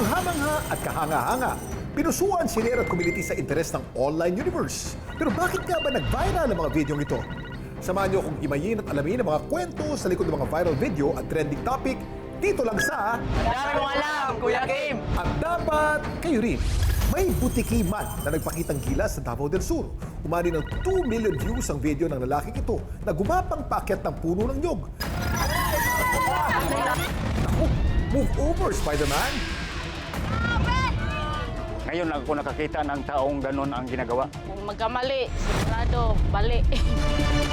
Kamangha-mangha at kahanga-hanga. Pinusuan si at community sa interes ng online universe. Pero bakit nga ba nag-viral ang mga videong ito? Samahan niyo kung himayin at alamin ang mga kwento sa likod ng mga viral video at trending topic dito lang sa Dami mong alam, Kuya Kim! At dapat kayo rin. May butiki man na nagpakitang gilas sa Davao del Sur. Umani ng 2 million views ang video ng lalaking ito na gumapang paakyat ng puno ng nyog. Naku, move over, Spider-Man! Ngayon lang ako nakakita ng taong ganun ang ginagawa. Kung magkamali, sigurado, bali.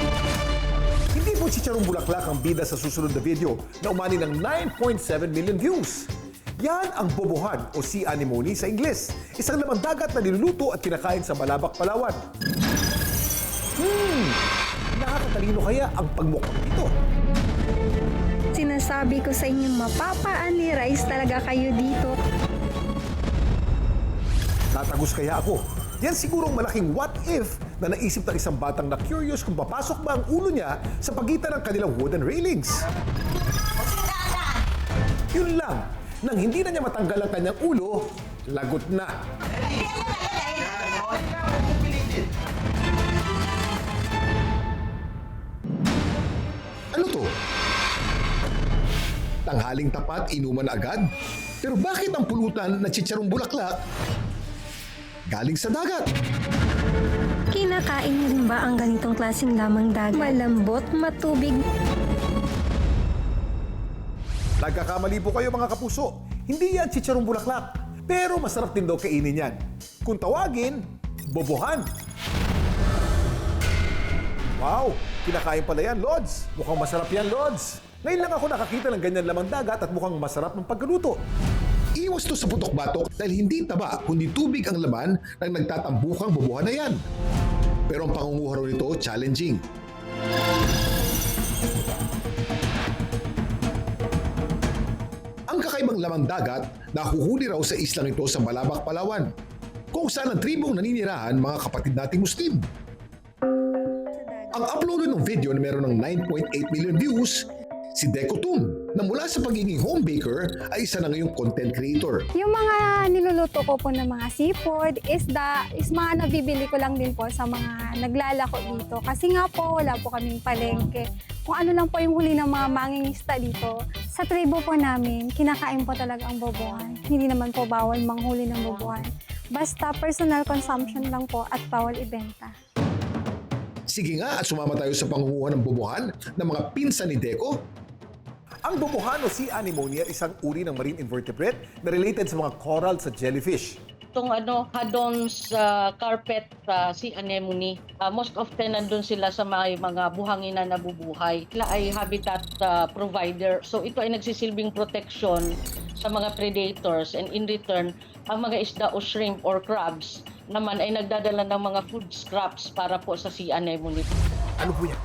Hindi po si Charong Bulaklak ang bida sa susunod na video na umani ng 9.7 million views. Yan ang bobohan o sea anemone sa Ingles. Isang lamang dagat na niluluto at kinakain sa Malabak, Palawan. Hmm, nakakatalino kaya ang pagmukhang ito? Sinasabi ko sa inyo, mapapa-anirize talaga kayo dito. Tatagos kaya ako? Yan sigurong malaking what if na naisip ng isang batang na curious kung papasok ba ang ulo niya sa pagitan ng kanilang wooden railings. Yun lang, nang hindi na niya matanggal ang kanyang ulo, lagot na. Ano to? Tanghaling tapat, inuman agad? Pero bakit ang pulutan na chicharong bulaklak galing sa dagat? Kinakain niyo rin ba ang ganitong klaseng lamang dagat? Malambot, matubig. Nagkakamali po kayo mga kapuso. Hindi yan chicharong bulaklak. Pero masarap din daw kainin yan. Kung tawagin, bobohan. Wow! Kinakain pala yan, Lods. Mukhang masarap yan, Lods. Ngayon lang ako nakakita ng ganyan lamang dagat at mukhang masarap ng pagkaluto. Iwas to sa putok-batok dahil hindi taba kundi tubig ang laman ng nagtatambukang bobohan na yan. Pero ang pangunguha raw nito challenging. Ang kakaibang lamang dagat nahuhuli raw sa islang ito sa Malabak, Palawan. Kung saan ang tribong naninirahan mga kapatid nating Muslim. Ang upload ng video na meron ng 9.8 million views, si Deco Tum, na mula sa pagiging home baker ay isa na ngayong content creator. Yung mga niluluto ko po ng mga seafood, isda, is mga nabibili ko lang din po sa mga naglalako dito. Kasi nga po, wala po kaming palengke. Kung ano lang po yung huli ng mga mangingisda dito, sa tribo po namin, kinakain po talaga ang bobohan. Hindi naman po bawal manghuli ng bobohan. Basta personal consumption lang po at bawal ibenta. Sige nga at sumama tayo sa pangunguha ng bubuhan ng mga pinsan ni Deco. Ang bubuhan o sea anemone ay isang uri ng marine invertebrate na related sa mga coral sa jellyfish. Itong ano, Hadon's uh, carpet uh, sea anemone, uh, most often nandun sila sa mga, mga buhangin na nabubuhay. Sila ay habitat uh, provider. So ito ay nagsisilbing protection sa mga predators and in return, ang mga isda o shrimp or crabs naman ay nagdadala ng mga food scraps para po sa sea anemone. Ano po yan?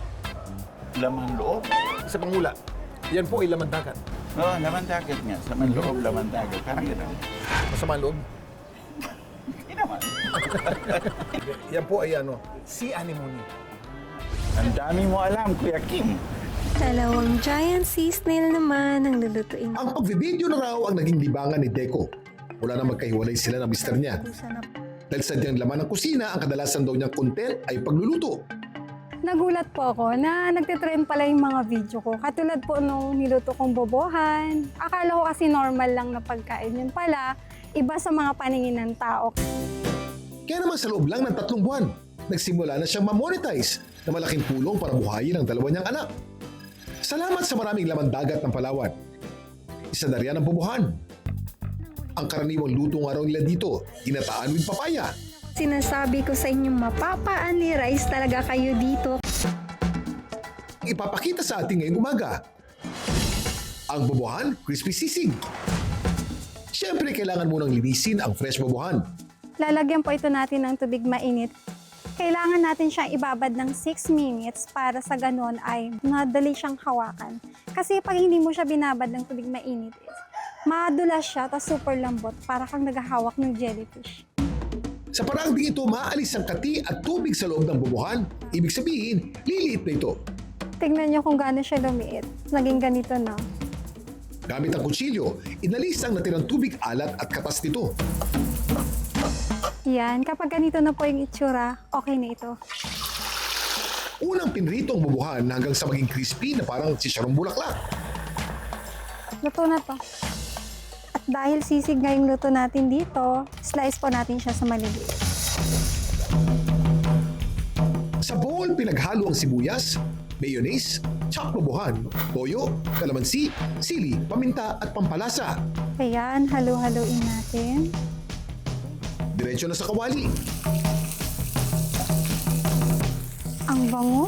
Laman loob? Sa pangula. Yan po ay laman dagat. Oo, laman dagat nga. Sa man loob, laman dagat. Parang gano'n. Masama loob. Hindi naman. Yan po ay ano, sea anemone. Ang dami mo alam, Kuya Kim. Dalawang giant sea snail naman ang lulutuin. Ang pagbibideo na raw ang naging libangan ni Deco. Wala na magkahiwalay sila ng mister niya. Dahil sadyang laman ng kusina, ang kadalasan daw niyang content ay pagluluto. Nagulat po ako na nagtitrend pala yung mga video ko. Katulad po nung niluto kong bobohan. Akala ko kasi normal lang na pagkain yun pala. Iba sa mga paningin ng tao. Kaya naman sa loob lang ng tatlong buwan, nagsimula na siyang ma-monetize na malaking tulong para buhayin ang dalawa niyang anak. Salamat sa maraming laman dagat ng Palawan. Isa na riyan ang bubuhan. Ang karaniwang luto nga raw nila dito, ginataan with papaya. Sinasabi ko sa inyo, mapapa-anirize talaga kayo dito. Ipapakita sa ating ngayong umaga. Ang bubuhan, crispy sisig. Siyempre, kailangan munang linisin ang fresh bubuhan. Lalagyan po ito natin ng tubig mainit. Kailangan natin siyang ibabad ng 6 minutes para sa ganon ay madali siyang hawakan. Kasi pag hindi mo siya binabad ng tubig mainit, madulas siya, tapos super lambot, para kang naghahawak ng jellyfish. Sa paraang ding ito, maalis ang kati at tubig sa loob ng bubuhan. Ibig sabihin, liliit na ito. Tingnan niyo kung gaano siya lumiit. Naging ganito na. Gamit ang kutsilyo, inalis ang natirang tubig alat at katas nito. Yan, kapag ganito na po yung itsura, okay na ito. Unang pinrito ang bubuhan hanggang sa maging crispy na parang sisarong bulaklak. Luto na to. At dahil sisig nga yung luto natin dito, slice po natin siya sa maliliit. Sa bowl, pinaghalo ang sibuyas, mayonnaise, bubuhan, toyo, kalamansi, sili, paminta at pampalasa. Ayan, halo-haloin natin. Diretso na sa kawali. Ang bango.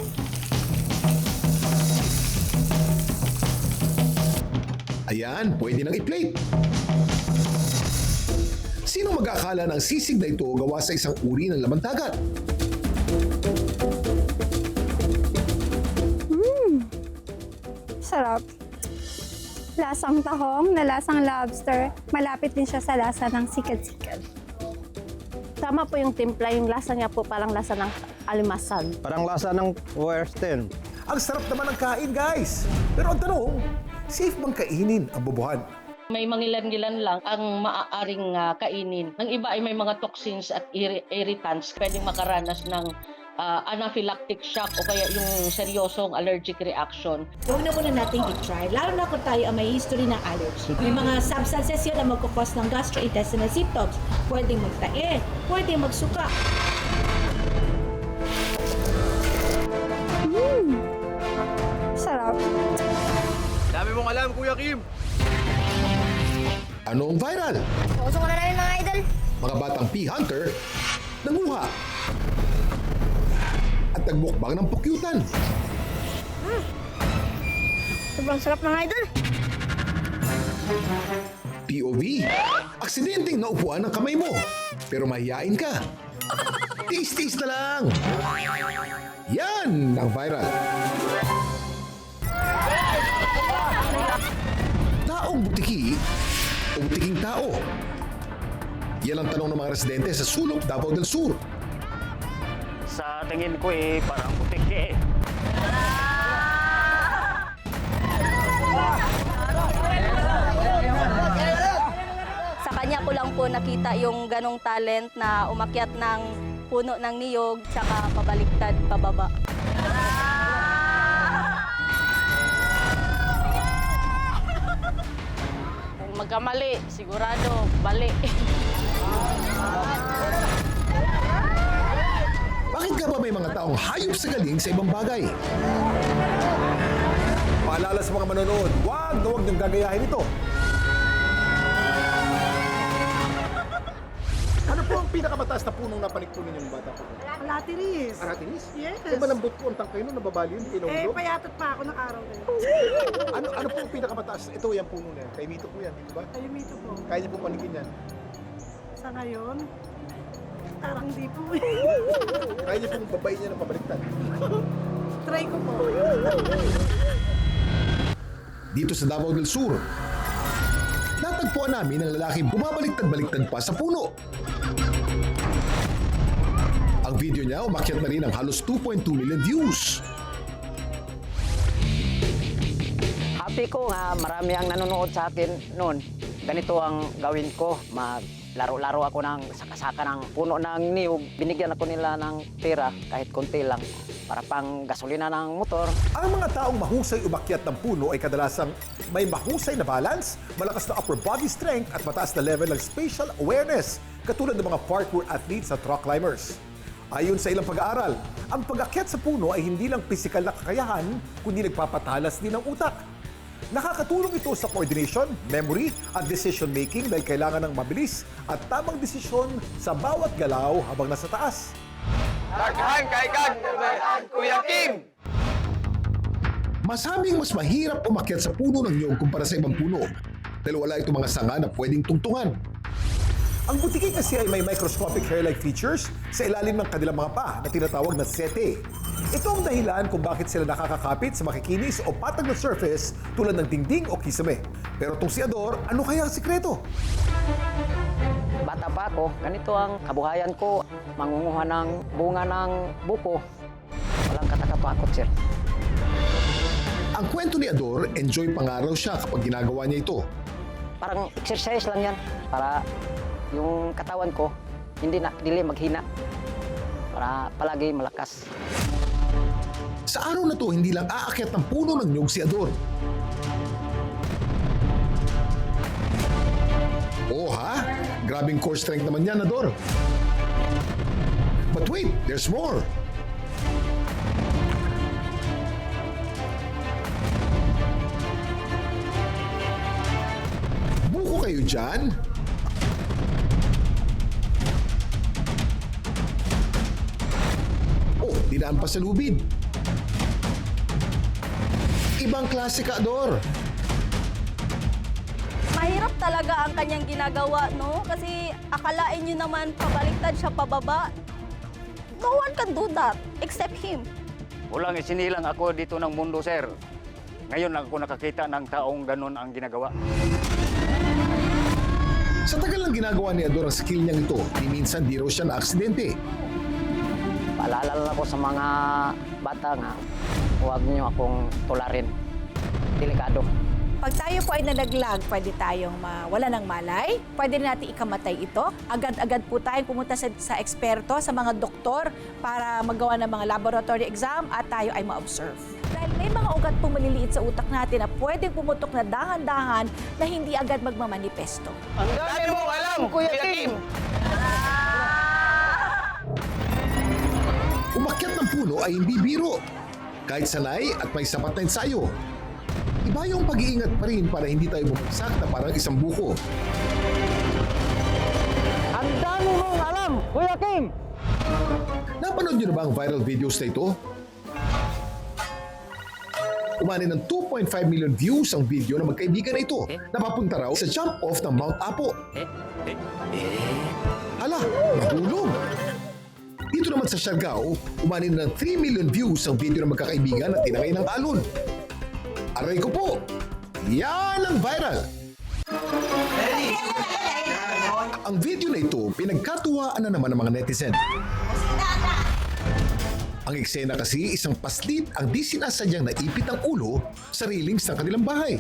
Ayan, pwede nang i-plate. Sino mag-akala ng sisig na ito gawa sa isang uri ng laman dagat? Sarap. Lasang tahong na lasang lobster. Malapit din siya sa lasa ng sikad-sikad. Tama po yung timpla, yung lasa niya po parang lasa ng alimasag. Parang lasa ng western. Ang sarap naman ng kain, guys! Pero ang tanong, safe bang kainin ang bubuhan? May mangilan-gilan lang ang maaaring ah, kainin. Ng iba ay may mga toxins at irri- irritants. Pwedeng makaranas ng ah, anaphylactic shock o kaya yung seryosong allergic reaction. Huwag na muna natin i-try, lalo na kung tayo ang may history ng allergy. May mga substances yun na magkukos ng gastrointestinal symptoms. Pwedeng magtae, pwedeng magsuka. Sarap. Dami mong alam, Kuya Kim. Anong viral? Puso ko na namin mga idol. Mga batang P-Hunter, nanguha. At nagmukbang ng pukyutan. Sobrang sarap mga idol. POV, aksidenteng naupuan ng kamay mo. Pero mahihain ka. Tiis-tiis na lang. Yan ang viral. Taong butiki o butiking tao? Yan ang tanong ng mga residente sa Sulok, Davao del Sur. Sa tingin ko eh, parang putiki eh. Sa kanya ko lang po nakita yung ganong talent na umakyat ng puno ng niyog tsaka pabaliktad pababa. Kung magkamali, sigurado, bali. Bakit ka ba may mga taong hayop sa galing sa ibang bagay? Paalala sa mga manonood, huwag na huwag niyong gagayahin ito. Ano po ang pinakamataas na punong napanik po ninyong bata po? Latiris. Aratinis? Yes. Kung malambot po ang tangkay nun, nababali yun, Eh, payatot pa ako ng araw na yun. ano, po ang pinakamataas? Ito yung puno na yan. Kay Mito po yan, di ba? Ayun, mito po. Kaya niyo po panikin yan. Sa ngayon, parang di po. Kaya niyo pong babay niya ng pabaliktad. Try ko po. Dito sa Davao del Sur, natagpuan namin ang lalaki bumabaliktad-baliktad pa sa puno. Ang video niya umakyat na rin ng halos 2.2 million views. Happy ko nga marami ang nanonood sa akin noon. Ganito ang gawin ko. Maglaro-laro ako ng sakasaka ng puno ng niyog. Binigyan ako nila ng tira kahit konti lang para pang gasolina ng motor. Ang mga taong mahusay umakyat ng puno ay kadalasang may mahusay na balance, malakas na upper body strength at mataas na level ng spatial awareness, katulad ng mga parkour athletes at rock climbers. Ayon sa ilang pag-aaral, ang pag-akyat sa puno ay hindi lang pisikal na kakayahan, kundi nagpapatalas din ng utak. Nakakatulong ito sa coordination, memory, at decision-making dahil kailangan ng mabilis at tamang desisyon sa bawat galaw habang nasa taas. Daghan kay kag, Kuya Kim. Masabing mas mahirap umakyat sa puno ng nyog kumpara sa ibang puno dahil wala itong mga sanga na pwedeng tungtungan. Ang butiki kasi ay may microscopic hair-like features sa ilalim ng kanilang mga paa na tinatawag na sete. Ito ang dahilan kung bakit sila nakakakapit sa makikinis o patag na surface tulad ng dingding o kisame. Pero itong si Ador, ano kaya ang sikreto? Bata pa ako, ganito ang kabuhayan ko. Mangunguha ng bunga ng buko. Walang katakatakot, sir. Ang kwento ni Ador, enjoy pangaraw siya kapag ginagawa niya ito. Parang exercise lang yan para yung katawan ko hindi na dili maghina. Para palagi malakas. Sa araw na to, hindi lang aakyat ng puno ng nyug si Ador. Oh ha? Grabing core strength naman yan, Ador. But wait, there's more. Buko kayo dyan? Oh, dinaan pa sa lubid. Ibang klase ka, Ador. Mahirap talaga ang kanyang ginagawa, no? Kasi akalain nyo naman pabaliktad siya pababa. No one can do that except him. Walang isinilang ako dito ng mundo, sir. Ngayon lang ako nakakita ng taong ganun ang ginagawa. Sa tagal ng ginagawa ni Ador ang skill niyang ito, ni minsan di raw siya na aksidente. Paalala lang ako sa mga bata nga, huwag niyo akong tularin. Delikado. Pag tayo po ay nalaglag, pwede tayong mawala ng malay. Pwede rin natin ikamatay ito. Agad-agad po tayong pumunta sa, sa eksperto, sa mga doktor para magawa ng mga laboratory exam at tayo ay ma-observe. Dahil may mga ugat po maliliit sa utak natin na pwedeng pumutok na dahan-dahan na hindi agad magmamanifesto. Ang dami mong alam, Kuya Kim! Umakyat ng puno ay hindi biro. Kahit sanay at may sapat na ensayo. Iba yung pag-iingat pa rin para hindi tayo bumagsak na parang isang buko. Ang dami mong alam, Kuya Kim! Napanood niyo na ba ang viral videos na ito? Umani ng 2.5 million views ang video ng magkaibigan na ito na papunta raw sa jump-off ng Mount Apo. Hala, nahulog! Dito naman sa Siargao, umani ng 3 million views ang video ng magkakaibigan na tinangay ng alon. Aray ko po! Yan ang viral! Ang video na ito, pinagkatuwaan na naman ng mga netizen. Ang eksena kasi isang paslit ang di sinasadyang naipit ang ulo sa railings ng kanilang bahay.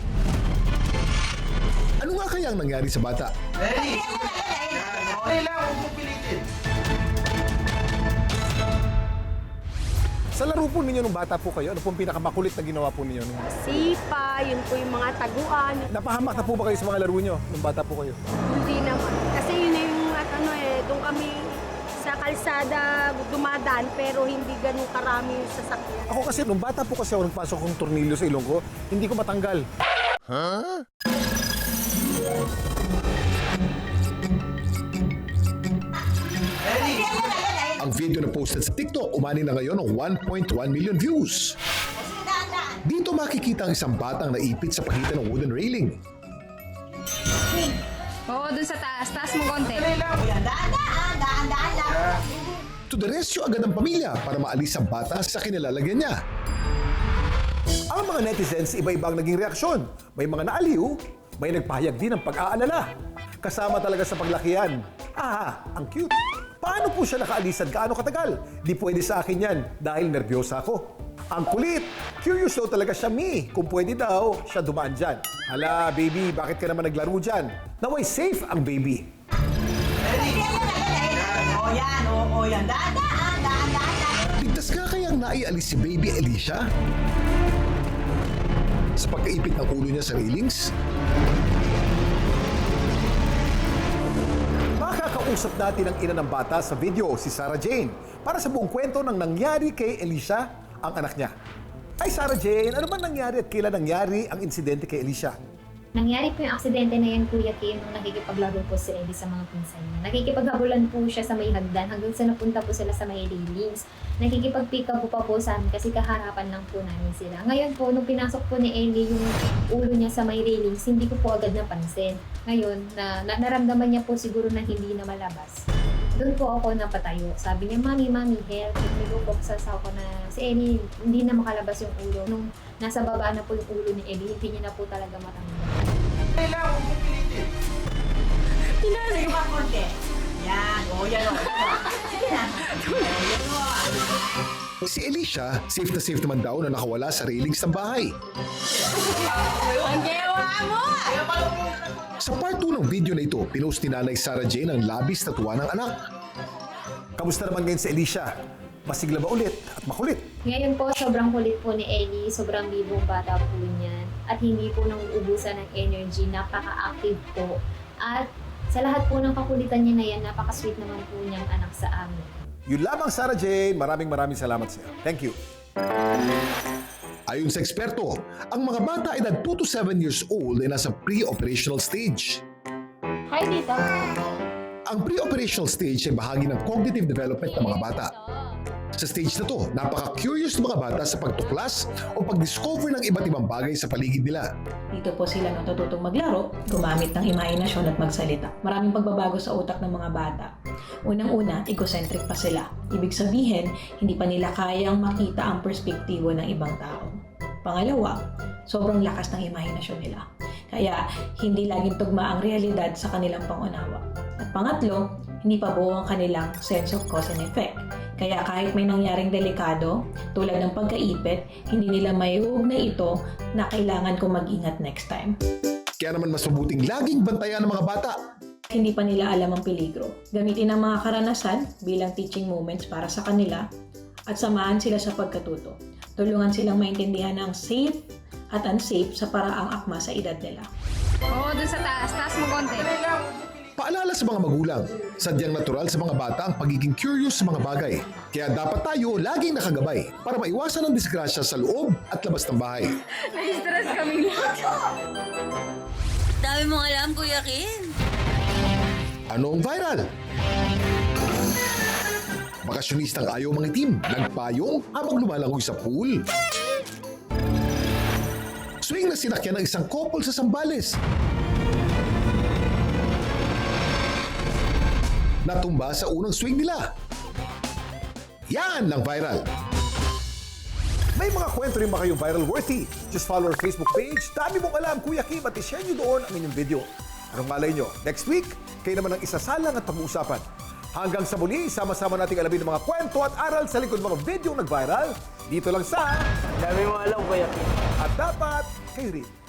Ano nga kaya ang nangyari sa bata? Sa laro po ninyo nung bata po kayo, ano pong pinakamakulit na ginawa po ninyo? Nung... Sipa, yun po yung mga taguan. Napahamak na po ba kayo sa mga laro nyo nung bata po kayo? Hindi naman. Kasi yun na yung at ano eh, doon kami sa kalsada dumadaan pero hindi ganun karami yung sasakyan. Ako kasi, nung bata po kasi ako nagpasok kong tornilyo sa ilong ko, hindi ko matanggal. Ang video na posted sa TikTok umani na ngayon ng 1.1 million views. Dito makikita ang isang batang naipit sa pagitan ng wooden railing. Oo, dun sa taas. Taas mo konti. To the rescue agad ang pamilya para maalis ang bata sa kinilalagyan niya. Ang mga netizens, iba-ibang naging reaksyon. May mga naaliw, may nagpahayag din ng pag-aalala. Kasama talaga sa paglakihan. Ah, ang cute. Paano po siya nakaalisan kaano katagal? Di pwede sa akin yan dahil nervyosa ako. Ang kulit! Curious daw talaga siya, Mi. Kung pwede daw, siya dumaan dyan. Hala, baby, bakit ka naman naglaro dyan? Naway safe ang baby. Ligtas ka kayang naialis si baby Alicia? Sa pagkaipit ng ulo niya sa railings? Makakausap natin ang ina ng bata sa video, si Sarah Jane, para sa buong kwento ng nangyari kay Alicia, ang anak niya. Ay Sarah Jane, ano ba nangyari at kailan nangyari ang insidente kay Alicia? Nangyari po yung aksidente na yan, Kuya Kim, nung nakikipaglaro po si Eddie sa mga pinsan niya. Nakikipaghabulan po siya sa may hagdan hanggang sa napunta po sila sa may railings. Nakikipag-pick up po pa po sa amin kasi kaharapan lang po namin sila. Ngayon po, nung pinasok po ni Ellie yung ulo niya sa may railings, hindi ko po agad napansin. Ngayon, na, na naramdaman niya po siguro na hindi na malabas. Doon po ako napatayo. Sabi niya, Mami, Mami, help. Nilubok sa ako na si Ellie hindi na makalabas yung ulo. Nung nasa baba na po yung ulo ni Ellie, hindi niya na po talaga maramdaman. Tinali ka konti. Yan. O, yan o. Sige na. Si Alicia, safe na safe naman daw na nakawala sa railings ng bahay. Sa part 2 ng video na ito, pinost ni Nanay Sarah Jane ang labis na tuwa ng anak. Kamusta naman ngayon si Alicia? Masigla ba ulit at makulit? Ngayon po, sobrang kulit po ni Ellie, sobrang bibong bata po niyan. At hindi po nang uubusan ng energy, napaka-active po. At sa lahat po ng kakulitan niya na yan, napaka-sweet naman po niyang anak sa amin. Yun lamang Sarah Jane, maraming maraming salamat sa iyo. Thank you. Ayon sa eksperto, ang mga bata ay edad 2 to 7 years old ay nasa pre-operational stage. Hi, Tita! Ang pre-operational stage ay bahagi ng cognitive development ng mga bata. Sa stage na to, napaka-curious ng mga bata sa pagtuklas o pag-discover ng iba't ibang bagay sa paligid nila. Dito po sila natututong maglaro, gumamit ng imahinasyon at magsalita. Maraming pagbabago sa utak ng mga bata. Unang-una, egocentric pa sila. Ibig sabihin, hindi pa nila kayang makita ang perspektibo ng ibang tao. Pangalawa, sobrang lakas ng imahinasyon nila. Kaya, hindi laging tugma ang realidad sa kanilang pangunawa. At pangatlo, hindi pa buo ang kanilang sense of cause and effect. Kaya kahit may nangyaring delikado, tulad ng pagkaipit, hindi nila maiuugnay ito na kailangan ko mag-ingat next time. Kaya naman mas mabuting laging bantayan ng mga bata. Hindi pa nila alam ang peligro. Gamitin ang mga karanasan bilang teaching moments para sa kanila at samahan sila sa pagkatuto. Tulungan silang maintindihan ang safe at unsafe sa paraang akma sa edad nila. Oo, dun sa taas. Taas mo konti. Paalala sa mga magulang, sadyang natural sa mga bata ang pagiging curious sa mga bagay. Kaya dapat tayo laging nakagabay para maiwasan ang disgrasya sa loob at labas ng bahay. Na-stress kami Dami mong alam, Kuya Kim. Ano ang viral? Bakasyonistang ayaw mangitim, nagpayong habang lumalangoy sa pool. Swing na sinakyan ng isang couple sa Sambales. Natumba sa unang swing nila. Yan ang viral. May mga kwento rin ba kayong viral worthy? Just follow our Facebook page. Dami mong alam, Kuya Kim, at ishare nyo doon ang inyong video. Anong malay nyo? Next week, kayo naman ang isasalang at pag-uusapan. Hanggang sa muli, sama-sama nating alamin ang mga kwento at aral sa likod ng mga video nag-viral. Dito lang sa... Dami mo alam, Kuya Kim. At dapat, kayo rin.